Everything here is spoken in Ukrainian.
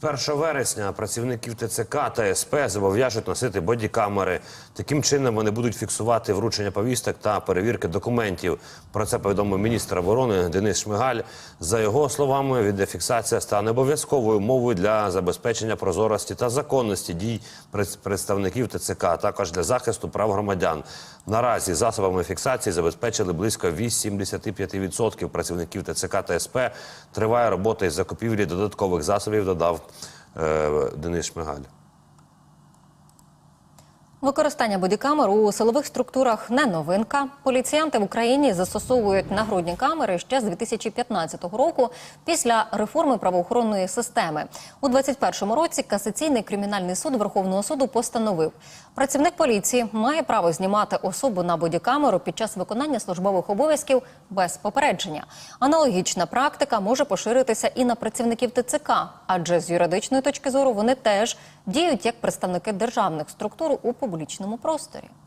З 1 вересня працівників ТЦК та СП зобов'яжуть носити бодікамери. Таким чином вони будуть фіксувати вручення повісток та перевірки документів. Про це повідомив міністр оборони Денис Шмигаль. За його словами, відеофіксація стане обов'язковою мовою для забезпечення прозорості та законності дій представників ТЦК, а також для захисту прав громадян. Наразі засобами фіксації забезпечили близько 85% працівників ТЦК та СП. Триває робота із закупівлі додаткових засобів, додав Денис Шмигаль. Використання бодікамер у силових структурах не новинка. Поліціянти в Україні застосовують нагрудні камери ще з 2015 року після реформи правоохоронної системи. У 2021 році касаційний кримінальний суд Верховного суду постановив, працівник поліції має право знімати особу на бодікамеру під час виконання службових обов'язків без попередження. Аналогічна практика може поширитися і на працівників ТЦК, адже з юридичної точки зору вони теж діють як представники державних структур у публічному просторі.